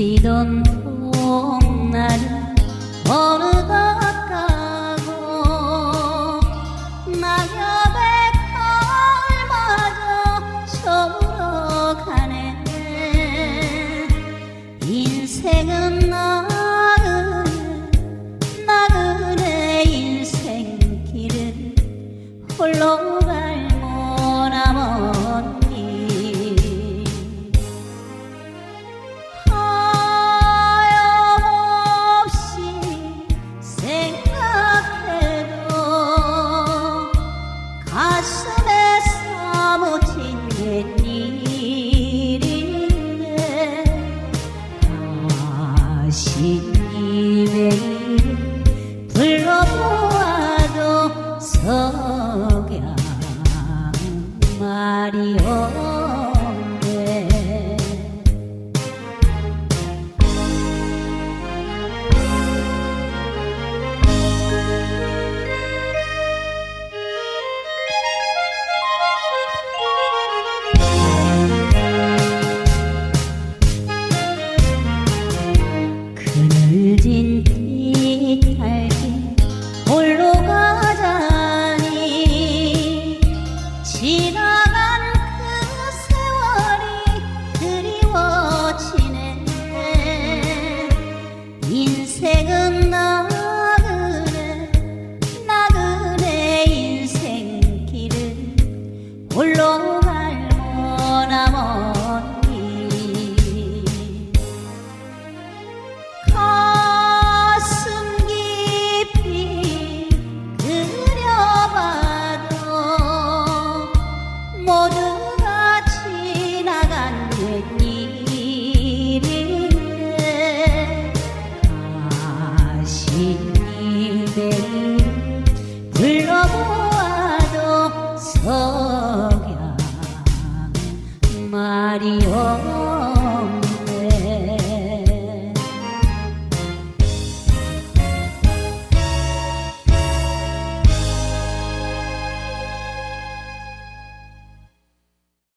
뛰던 봄날은 어느 가까고 낙엽의 칼마저 저물어 가네. 인생은 나그네 나그네 인생길은 홀로 갈 가슴에 사무친 웬일인데 다시 님의 이름 불러보아도 석양 말이 없 지나간 그 세월이 그리워지네. 인생은 나그네 나그네 인생길은. 홀로 모두가 지나간 옛일인데 다시 이별을 불러보아도 석양 말이여